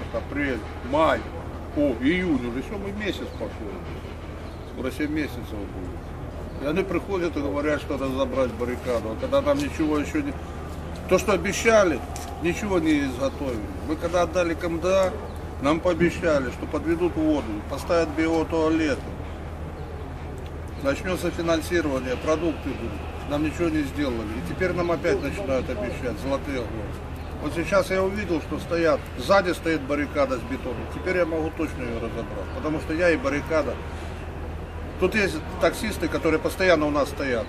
март, апрель, май, о, июнь, уже сьомий месяц пошел. Скоро 7 месяцев будет. И они приходят и говорят, что надо забрать баррикаду. А когда там ничего еще не... То, что обещали, ничего не изготовили. Мы когда отдали КМДА, нам пообещали, что подведут воду, поставят биотуалеты. Начнется финансирование, продукты будут. Нам ничего не сделали. И теперь нам опять начинают обещать золотые горы. Вот сейчас я увидел, что стоят, сзади стоит баррикада с бетоном. Теперь я могу точно ее разобрать. Потому что я и баррикада. Тут есть таксисты, которые постоянно у нас стоят.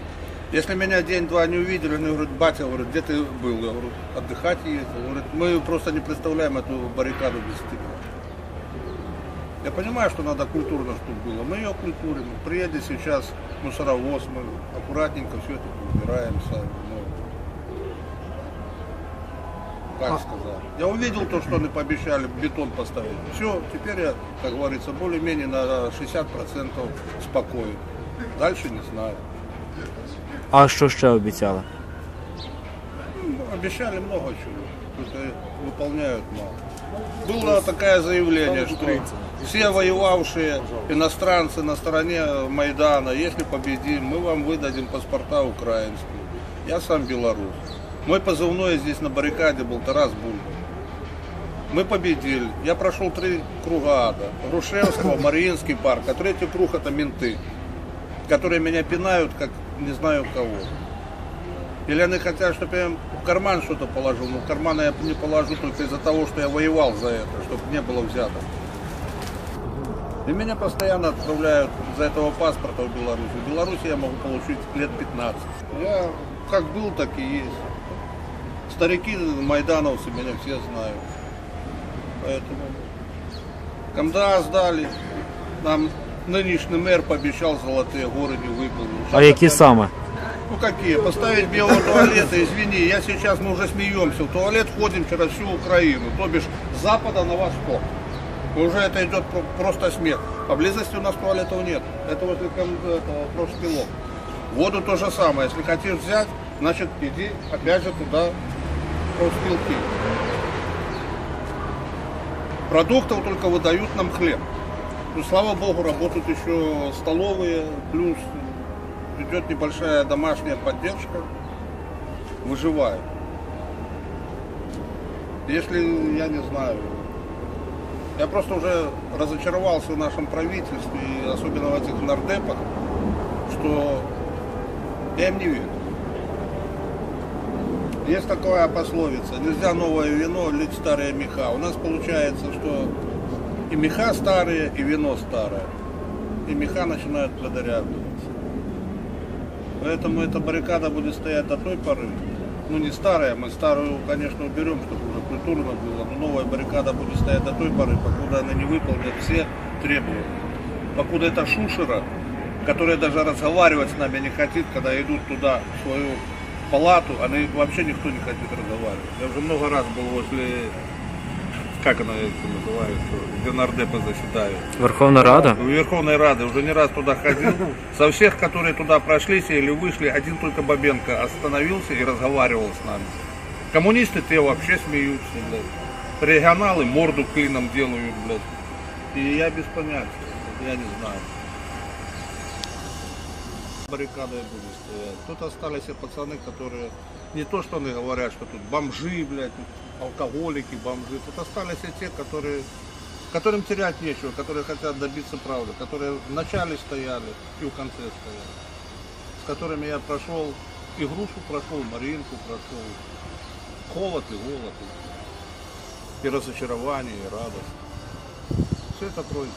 Если меня день-два не увидели, они говорят, батя, говорят, где ты был? Я говорю, отдыхать ездил. Говорят, мы просто не представляем эту баррикаду без тебя. Я понимаю, что надо культурно, чтобы было. Мы ее культурим. Приедет сейчас мусоровоз, мы аккуратненько все это убираем сами. Ну, как сказать. Я увидел то, что они пообещали бетон поставить. Все, теперь я, как говорится, более-менее на 60% спокоен. Дальше не знаю. А що ще обіцяли? Ну, Обещали много чего, только выполняют мало. Было такое заявление, что все воевавшие иностранцы на стороне Майдана, если победим, мы вам выдадим паспорта украинские. Я сам белорус. Мой позывной здесь на баррикаде был Тарас Бульба. Мы победили. Я прошел три круга ада. Грушевского, Мариинский парк. А третий круг это менты, которые меня пинают, как не знаю кого. Или они хотят, чтобы я в карман что-то положил. Но в карман я не положу только из-за того, что я воевал за это, чтобы не было взято. И меня постоянно отправляют за этого паспорта в Беларусь. В Беларуси я могу получить лет 15. Я как был, так и есть. Старики, майдановцы меня все знают. Поэтому КМДА сдали. Нам нынешний мэр пообещал золотые горы, не выполнил. А які саме? Ну какие? Поставить белого туалета, извини, я сейчас, мы уже смеемся, в туалет ходим через всю Украину, то бишь с запада на восток. Уже это идет про- просто смех. Поблизости у нас туалетов нет. Это вот этого профспилок. Воду то же самое. Если хотишь взять, значит иди опять же туда профспилки. Продуктов только выдают нам хлеб. Ну, слава богу, работают еще столовые, плюс идет небольшая домашняя поддержка, выживает. Если, я не знаю, я просто уже разочаровался в нашем правительстве, особенно в этих нардепах, что я им не верю. Есть такая пословица, нельзя новое вино лить старые меха. У нас получается, что и меха старые, и вино старое. И меха начинают продырявливаться. Поэтому эта баррикада будет стоять до той поры. Ну не старая, мы старую, конечно, уберем, чтобы уже культурно было, но новая баррикада будет стоять до той поры, покуда она не выполнит все требования. Покуда эта шушера, которая даже разговаривать с нами не хотит, когда идут туда свою палату, они вообще никто не хотит разговаривать. Я уже много раз был возле, как она это называется, где нардепы заседают. Верховна Рада? В Верховной Рады уже не раз туда ходил. Со всех, которые туда прошлись или вышли, один только Бабенко остановился и разговаривал с нами. Коммунисты те вообще смеются, блядь. Регионалы морду клином делают, блядь. И я без понятия, я не знаю. Баррикада будет стоять. Тут остались пацаны, которые не то, что они говорят, что тут бомжи, блядь, алкоголики, бомжи. Тут остались те, которые которым терять нечего, которые хотят добиться правды, которые в начале стояли и в конце стояли, с которыми я прошел и грушу прошел, Маринку прошел, холод и голод, и, разочарование, и радость. Все это пройдет.